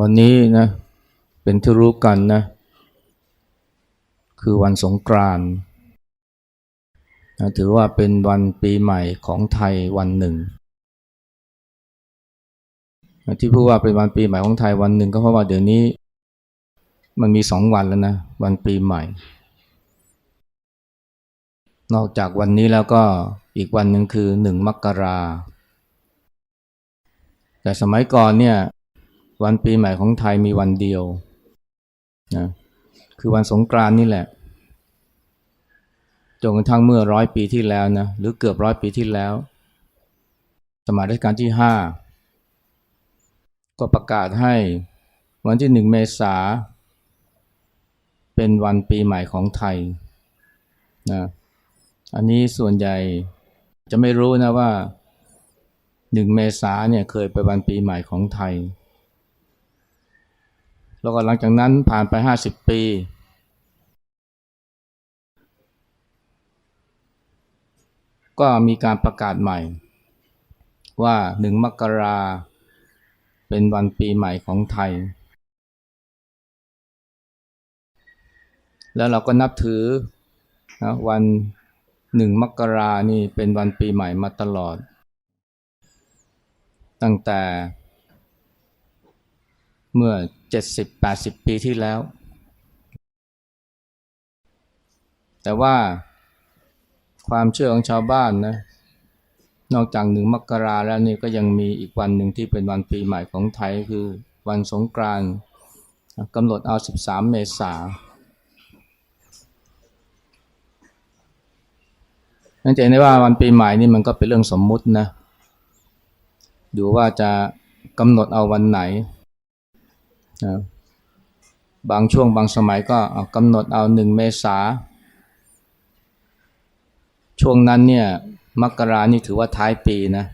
วันนี้นะเป็นที่รู้กันนะ คือวันสงกรานต์นะถือว่าเป็นวันปีใหม่ของไทยวันหนึ่ง ที่พูดว่าเป็นวันปีใหม่ของไทยวันหนึ่ง ก็เพราะว่าเดี๋ยวนี้ มันมีสองวันแล้วนะ วันปีใหม่ นอกจากวันนี้แล้วก็อีกวันหนึ่งคือหนึ่งมกราแต่สมัยก่อนเนี่ย วันปีใหม่ของไทยมีวันเดียวนะคือวันสงกรานนี่แหละจนกระทั่งเมื่อร้อยปีที่แล้วนะหรือเกือบร้อยปีที่แล้ว สมัยรัชกาลที่ห้าก็ประกาศให้วันที่หนึ่งเมษาเป็นวันปีใหม่ของไทยนะอันนี้ส่วนใหญ่จะไม่รู้นะว่าหนึ่งเมษาเนี่ยเคยเป็นวันปีใหม่ของไทย แล้วก็หลังจากนั้นผ่านไปห้าสิบปี ก็มีการประกาศใหม่ ว่าหนึ่งมกราเป็นวันปีใหม่ของไทย แล้วเราก็นับถือนะวันหนึ่งมกรานี่เป็นวันปีใหม่มาตลอด ตั้งแต่ เมื่อ 70-80 ปีที่แล้ว แต่ว่าความเชื่อของชาวบ้านนะนอกจากหนึ่งมกราแล้วนี่ก็ยังมีอีกวันหนึ่งที่เป็นวันปีใหม่ของไทยคือวันสงกรานต์กำหนดเอา 13 เมษานั่นจะเห็นได้ว่าวันปีใหม่นี่มันก็เป็นเรื่องสมมุตินะ ดูว่าจะกำหนดเอาวันไหน บางช่วงบางสมัยก็กำหนดเอาหนึ่งเมษา ช่วงนั้นเนี่ยมกรานี่ถือว่าท้ายปีนะ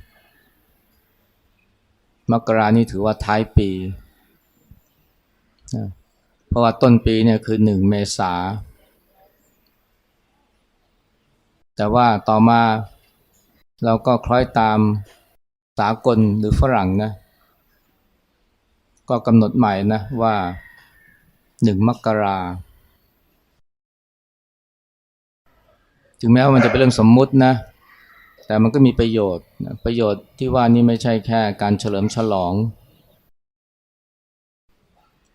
มกรานี่ถือว่าท้ายปีนะเพราะว่าต้นปีเนี่ยคือหนึ่งเมษา แต่ว่าต่อมาเราก็คล้อยตามสากลหรือฝรั่งนะ ก็กำหนดใหม่นะว่าหนึ่งมกราถึงแม้ว่ามันจะเป็นเรื่องสมมุตินะ แต่มันก็มีประโยชน์นะประโยชน์ที่ว่านี่ไม่ใช่แค่การเฉลิมฉลอง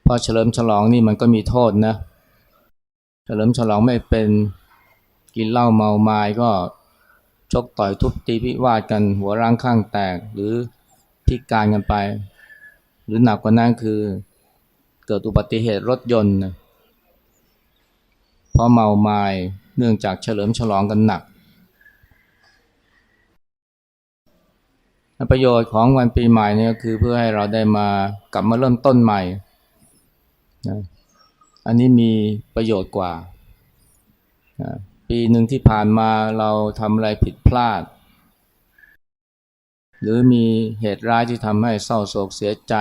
เพราะเฉลิมฉลองนี่มันก็มีโทษนะ เฉลิมฉลองไม่เป็นกินเหล้าเมาไม้ก็ชกต่อยทุบตีพิวาทกันหัวร่างข้างแตกหรือพิการกันไป หรือหนักกว่านั้นคือเกิดอุบัติเหตุรถยนต์นะเพราะเมาไม้เนื่องจากเฉลิมฉลองกันหนัก ประโยชน์ของวันปีใหม่นี่ยคือเพื่อให้เราได้มากลับมาเริ่มต้นใหม่นะอันนี้มีประโยชน์กว่านะปีหนึ่งที่ผ่านมาเราทำอะไรผิดพลาด หรือมีเหตุร้ายที่ทำให้เศร้าโศกเสียใจ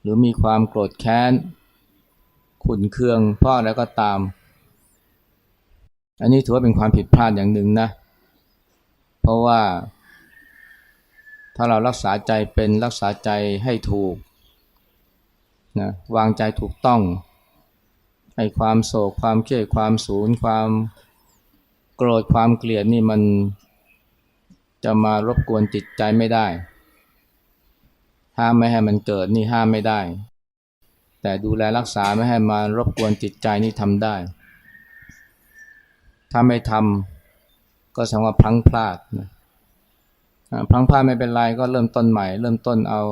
หรือมีความโกรธแค้น ขุนเคืองพราะอะไรก็ตาม อันนี้ถือว่าเป็นความผิดพลาดอย่างหนึ่งนะ เพราะว่า ถ้าเรารักษาใจเป็นรักษาใจให้ถูกนะวางใจถูกต้อง ให้ความโศกความเครียดความสูญความโกรธความเกลียดนี่มัน จะมารบกวนจิตใจไม่ได้ ห้ามไม่ให้มันเกิดนี่ห้ามไม่ได้ แต่ดูแลรักษาไม่ให้มารบกวนจิตใจนี่ทำได้ ถ้าไม่ทำก็แสดงว่าพลั้งพลาดนะพลังพลาดไม่เป็นไรก็เริ่มต้นใหม่ เริ่มต้นเอา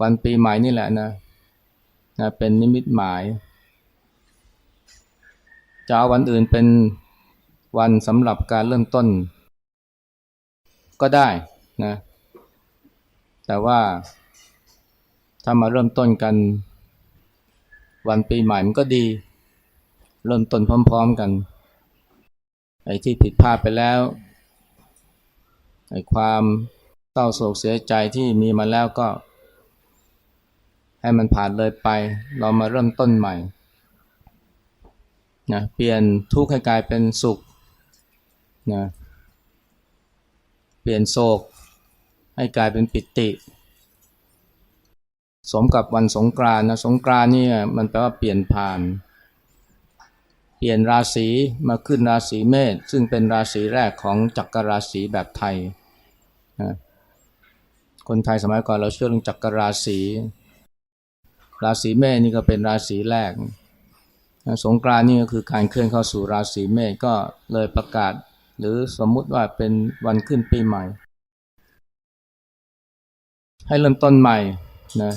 วันปีใหม่นี่แหละนะนะเป็นนิมิตหมายจะเอาวันอื่นเป็นวันสำหรับการเริ่มต้น ก็ได้นะแต่ว่าถ้ามาเริ่มต้นกันวันปีใหม่มันก็ดี เริ่มต้นพร้อม ๆกัน ไอ้ที่ผิดพลาดไปแล้วไอ้ความเศร้าโศกเสียใจที่มีมาแล้วก็ ให้มันผ่านเลยไป เรามาเริ่มต้นใหม่นะเปลี่ยนทุกข์ให้กลายเป็นสุขนะ เปลี่ยนโศก ให้กลายเป็นปิติ สมกับวันสงกรานนะสงกรานเนี่ยมันแปลว่าเปลี่ยนผ่าน เปลี่ยนราศีมาขึ้นราศีเมษซึ่งเป็นราศีแรกของจักรราศีแบบไทยนะคนไทยสมัยก่อนเราเชื่อเรื่องจักรราศีราศีเมษนี่ก็เป็นราศีแรก สงกรานนี่ก็คือการเคลื่อนเข้าสู่ราศีเมษก็เลยประกาศ หรือสมมุติว่าเป็นวันขึ้นปีใหม่ ให้เริ่มต้นใหม่นะ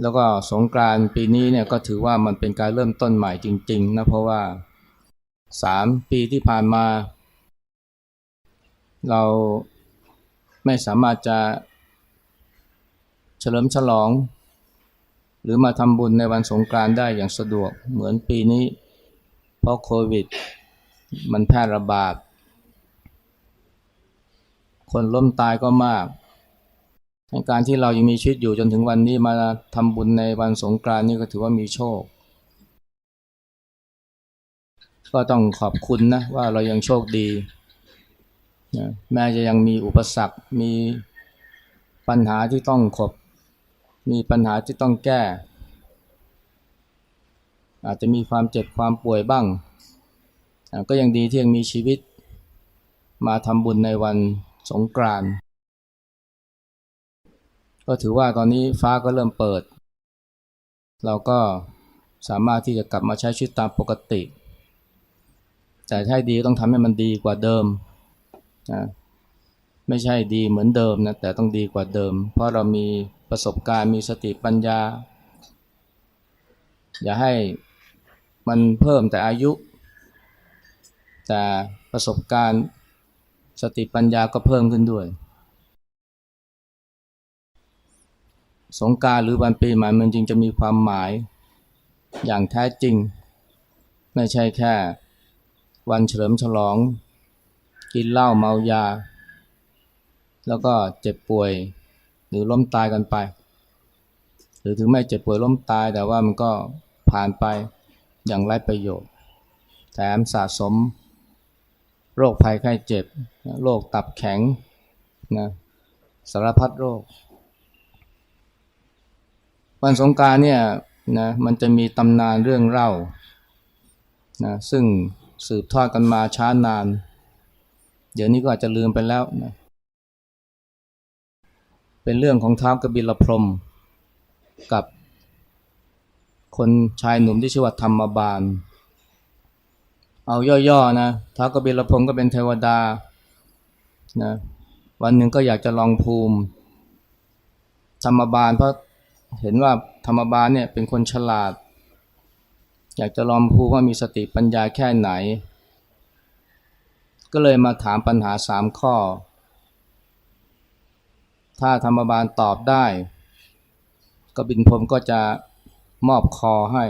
แล้วก็สงกรานต์ปีนี้เนี่ยก็ถือว่ามันเป็นการเริ่มต้นใหม่จริง ๆ นะเพราะว่าสามปีที่ผ่านมา เราไม่สามารถจะเฉลิมฉลอง หรือมาทำบุญในวันสงกรานต์ได้อย่างสะดวกเหมือนปีนี้เพราะโควิด มันแพร่ระบาด คนล้มตายก็มาก การที่เรายังมีชีวิตอยู่จนถึงวันนี้มาทำบุญในวันสงกรานต์นี่ก็ถือว่ามีโชค ก็ต้องขอบคุณนะว่าเรายังโชคดีนะแม้จะยังมีอุปสรรค มีปัญหาที่ต้องขบ มีปัญหาที่ต้องแก้ อาจจะมีความเจ็บความป่วยบ้าง ก็ยังดีที่ยังมีชีวิตมาทำบุญในวันสงกรานต์ก็ถือว่าตอนนี้ฟ้าก็เริ่มเปิด เราก็สามารถที่จะกลับมาใช้ชีวิตตามปกติ แต่ถ้าดีต้องทำให้มันดีกว่าเดิมนะไม่ใช่ดีเหมือนเดิมนะแต่ต้องดีกว่าเดิม เพราะเรามีประสบการณ์มีสติปัญญา อย่าให้มันเพิ่มแต่อายุ แต่ประสบการณ์สติปัญญาก็เพิ่มขึ้นด้วย สงการหรือวันปีใหม่มันจริงจะมีความหมายอย่างแท้จริง ไม่ใช่แค่ วันเฉลิมฉลอง กินเหล้าเมายา แล้วก็เจ็บป่วยหรือล้มตายกันไป หรือถึงไม่เจ็บป่วยล้มตายแต่ว่ามันก็ผ่านไปอย่างไร้ประโยชน์ แถมสะสม โรคภัยไข้เจ็บ โรคตับแข็งนะสารพัดโรค วันสงการเนี่ยนะมันจะมีตำนานเรื่องเล่านะซึ่งสืบทอดกันมาช้านาน เดี๋ยวนี้ก็อาจจะลืมไปแล้วนะเป็นเรื่องของท้าวกบิลพรมกับคนชายหนุ่มที่ชื่อว่าธรรมบาล เอาย่อๆนะท้าวกบิลพรมก็เป็นเทวดานะวันหนึ่งก็อยากจะลองภูมิ ธรรมบาลเพราะเห็นว่าธรรมบาลเนี่ยเป็นคนฉลาด อยากจะลองภูมิว่ามีสติปัญญาแค่ไหน ก็เลยมาถามปัญหาสามข้อ ถ้าธรรมบาลตอบได้ กบินพรมก็จะมอบคอให้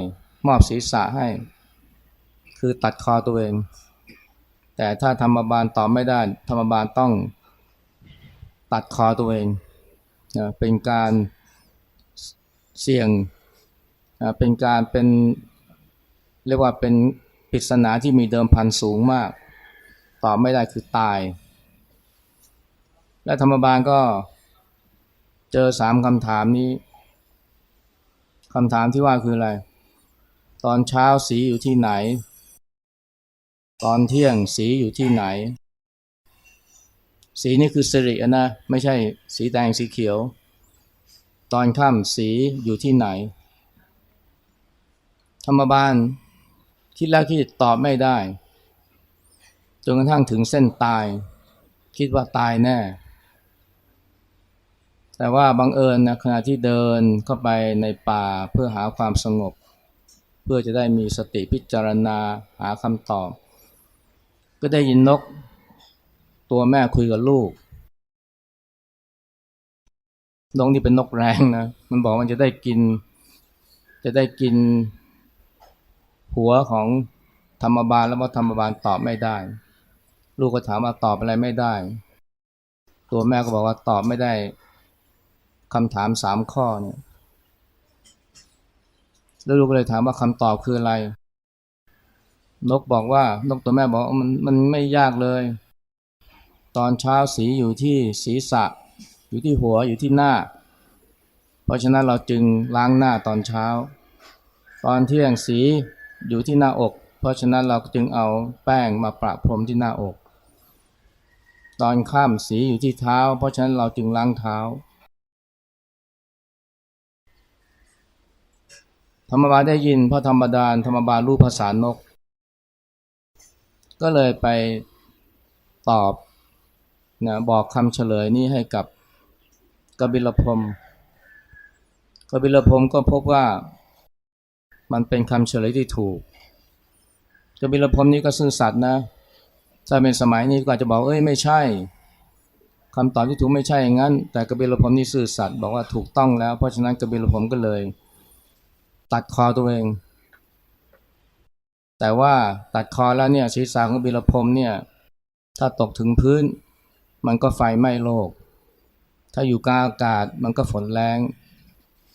มอบศีรษะให้ คือตัดคอตัวเอง แต่ถ้าธรรมบาลตอบไม่ได้ ธรรมบาลต้องตัดคอตัวเองนะเป็นการเสี่ยงนะเป็นการเป็นเรียกว่าเป็นปริศนาที่มีเดิมพันสูงมาก ตอบไม่ได้คือตาย และธรรมบาลก็เจอสามคำถามนี้คำถามที่ว่าคืออะไร ตอนเช้าสีอยู่ที่ไหน ตอนเที่ยงสีอยู่ที่ไหน สีนี่คือสิรินะไม่ใช่สีแดงสีเขียว ตอนค่ำสีอยู่ที่ไหน ธรรมบาลคิดแล้วคิดตอบไม่ได้จนกระทั่งถึงเส้นตาย คิดว่าตายแน่ แต่ว่าบังเอิญนะขณะที่เดินเข้าไปในป่าเพื่อหาความสงบ เพื่อจะได้มีสติพิจารณาหาคำตอบ ก็ได้ยินนกตัวแม่คุยกับลูก นกนี่เป็นนกแรงนะ มันบอกมันจะได้กิน จะได้กิน หัวของธรรมบาลแล้วว่าธรรมบาลตอบไม่ได้ ลูกก็ถามว่าตอบอะไรไม่ได้ ตัวแม่ก็บอกว่าตอบไม่ได้คำถามสามข้อเนี่ย แล้วลูกก็เลยถามว่าคำตอบคืออะไร นกบอกว่านกตัวแม่บอกมันมันไม่ยากเลย ตอนเช้าสีอยู่ที่ศีรษะ อยู่ที่หัวอยู่ที่หน้า เพราะฉะนั้นเราจึงล้างหน้าตอนเช้า ตอนเที่ยงสีอยู่ที่หน้าอก เพราะฉะนั้นเราจึงเอาแป้งมาประพรมที่หน้าอก ตอนค่ำสีอยู่ที่เท้า เพราะฉะนั้นเราจึงล้างเท้าธรรมบาลได้ยินพระธรรมดาลธรรมบาลรู้ภาษานก ก็เลยไปตอบนะบอกคำเฉลยนี้ให้กับกบิลพรมกบิลพรมก็พบว่ามันเป็นคำเฉลยที่ถูกกบิลพรมนี้ก็ซื่อสัตย์นะถ้าเป็นสมัยนี้ก็อาจจะบอกเอ้ยไม่ใช่คำตอบที่ถูกไม่ใช่อย่างนั้น แต่กบิลพรมนี่ซื่อสัตย์บอกว่าถูกต้องแล้ว เพราะฉะนั้นกบิลพรมก็เลย ตัดคอตัวเอง แต่ว่าตัดคอแล้วเนี่ยศีรษะของบิลพรมเนี่ยถ้าตกถึงพื้น มันก็ไฟไหม้โลก ถ้าอยู่กลางอากาศมันก็ฝนแรง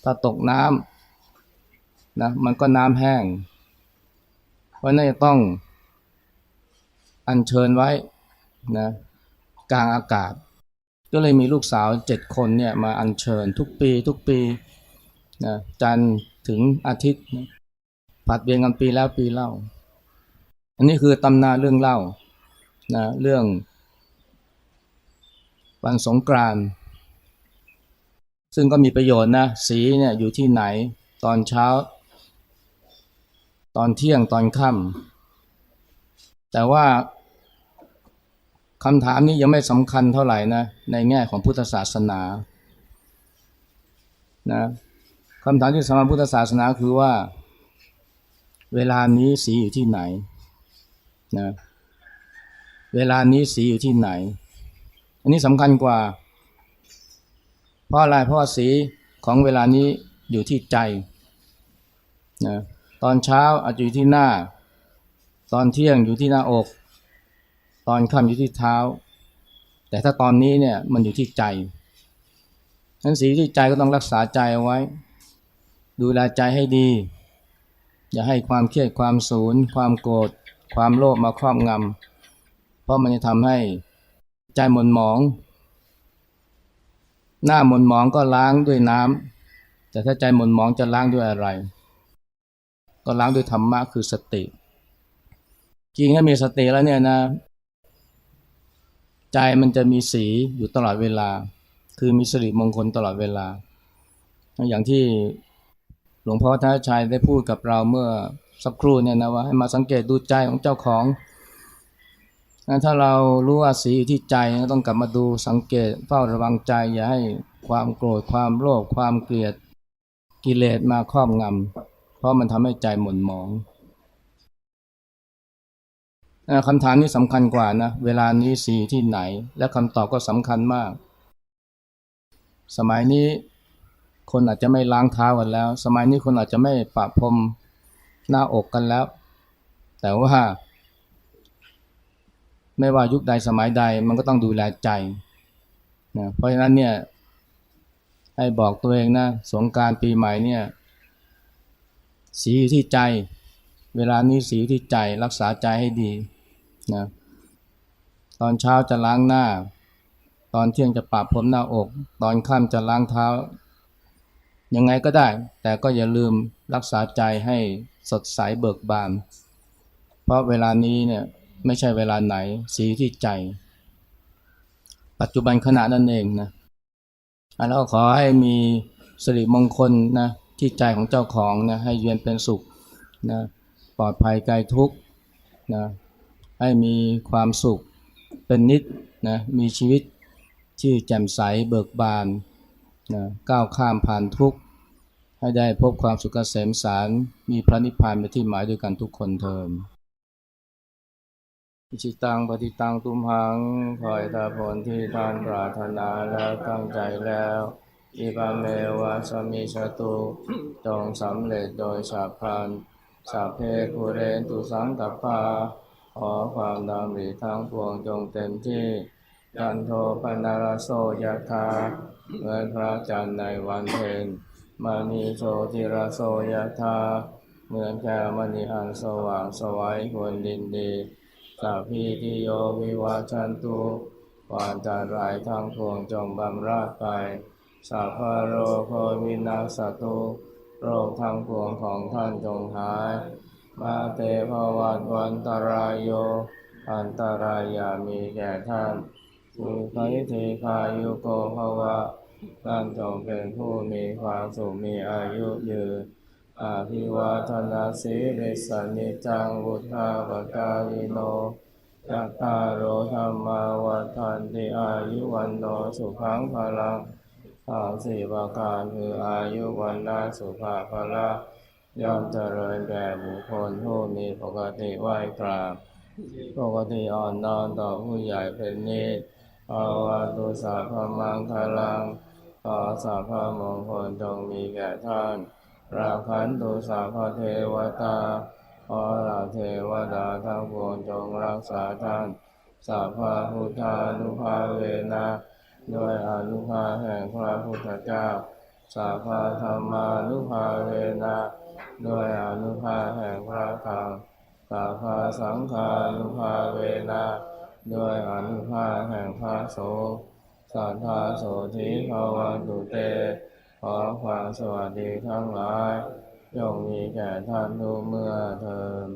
ถ้าตกน้ำนะมันก็น้ำแห้ง เพราะนั่นจะต้องอัญเชิญไว้นะกลางอากาศ ก็เลยมีลูกสาวเจ็ดคนเนี่ยมาอัญเชิญทุกปีทุกปีนะจันถึงอาทิตย์นะผัดเวียนกันปีแล้วปีเล่า อันนี้คือตำนานเรื่องเล่านะเรื่องวันสงกรานต์ซึ่งก็มีประโยชน์นะสีเนี่ยอยู่ที่ไหนตอนเช้า ตอนเที่ยงตอนค่ำแต่ว่าคำถามนี้ยังไม่สำคัญเท่าไหร่นะในแง่ของพุทธศาสนานะคำถามที่สำคัญพุทธศาสนาคือว่า เวลานี้สีอยู่ที่ไหน นะเวลานี้สีอยู่ที่ไหน อันนี้สำคัญกว่า เพราะอะไรเพราะสีของเวลานี้อยู่ที่ใจนะตอนเช้าอาจจะอยู่ที่หน้า ตอนเที่ยงอยู่ที่หน้าอก ตอนค่ำอยู่ที่เท้า แต่ถ้าตอนนี้เนี่ยมันอยู่ที่ใจนั้นสีที่ใจก็ต้องรักษาใจเอาไว้ ดูแลใจให้ดี อย่าให้ความเครียดความสูญความโกรธ ความโลภมาครอบงำเพราะมันจะทำให้ใจหม่นหมอง หน้าหม่นหมองก็ล้างด้วยน้ำแต่ถ้าใจหม่นหมองจะล้างด้วยอะไร ก็ล้างด้วยธรรมะคือสติ จริงถ้ามีสติแล้วเนี่ยนะ ใจมันจะมีสีอยู่ตลอดเวลา คือมีสิริมงคลตลอดเวลา อย่างที่ หลวงพ่อท้าชัยได้พูดกับเราเมื่อสักครู่เนี่ยนะว่าให้มาสังเกตดูใจของเจ้าของงั้นถ้าเรารู้ว่าสีอยู่ที่ใจก็ต้องกลับมาดูสังเกตเฝ้าระวังใจ อย่าให้ความโกรธความโลภความเกลียดกิเลสมาครอบงำเพราะมันทำให้ใจหม่นหมองคำถามนี้สำคัญกว่านะ เวลานี้สีที่ไหน และคำตอบก็สำคัญมาก สมัยนี้ คนอาจจะไม่ล้างเท้ากันแล้ว สมัยนี้คนอาจจะไม่ปะพรมหน้าอกกันแล้ว แต่ว่า ไม่ว่ายุคใดสมัยใดมันก็ต้องดูแลใจนะเพราะฉะนั้นเนี่ยให้บอกตัวเองนะสงการปีใหม่เนี่ย สีอยู่ที่ใจ เวลานี้สีอยู่ที่ใจรักษาใจให้ดีนะตอนเช้าจะล้างหน้า ตอนเที่ยงจะปะพรมหน้าอก ตอนค่ำจะล้างเท้า ยังไงก็ได้ แต่ก็อย่าลืมรักษาใจให้สดใสเบิกบาน เพราะเวลานี้เนี่ยไม่ใช่เวลาไหนสีที่ใจ ปัจจุบันขณะนั่นเองนะแล้วขอให้มีสิริมงคลนะที่ใจของเจ้าของนะให้เย็นเป็นสุขนะปลอดภัยไกลทุกนะให้มีความสุขเป็นนิดนะมีชีวิตที่แจ่มใสเบิกบานนะก้าวข้ามผ่านทุกข์ ให้ได้พบความสุขเกษมสารมีพระนิพพานเป็นที่หมายด้วยกันทุกคนเทอมอิชิตังปฏิตังตุมหังคอยตาผลที่ท่านปรารถนาแล้วตั้งใจแล้วอิปาเมวะสมิชตุจงสำเร็จโดยฉับพลันสัพเพภูเรนตุสังกัปปาขอความดำริทั้งปวงจงเต็มที่ยันโทปนารโสยธาเหมือนพระจันทร์ในวันเพ็ญ มณีโชติราโสยธาเหมือนแก้วมณีอันสว่างสวัยควรดินดีสัพพิติโยวิวาชันตุความจารายทั้งพวงจงบำราดไปสัพพโรโควินาสตุโรคทั้งปวงของท่านจงหาย มาเตภวัตวันตรายโย อันตรายามีแก่ท่านสุขัยเทคายุโกภวะ ท่านจงเป็นผู้มีความสุขมีอายุยืนอาภิวาทนาสีริสานิจังวุธาปการิโนยัตตาโรธรรมาวัฏันติอายุวันโนสุขังพลังสามสี่ประการคืออายุวันนาสุภาพละย่อมเจริญแก่บุคคลผู้มีปกติไหวกราบปกติอ่อนนอมต่อผู้ใหญ่เป็นนิสภาวะตุสัพพมังคลัง ขอสัพพมงคลจงมีแก่ท่านราคันตุสัพพเทวตาขอเหล่าเทวดาทั้งปวงจงรักษาท่านสัพพะพุทธานุภาเวนะด้วยอนุภาแห่งพระพุทธเจ้าสัพพะธรรมานุภาเวนะด้วยอนุภาแห่งพระธรรมสัพพะสังฆานุภาเวนะด้วยอนุภาแห่งพระสงฆ์ สัทธาโสธิภาวันตุเต ขอความสวัสดีทั้งหลายจงมีแก่ท่านทุกเมื่อเทอม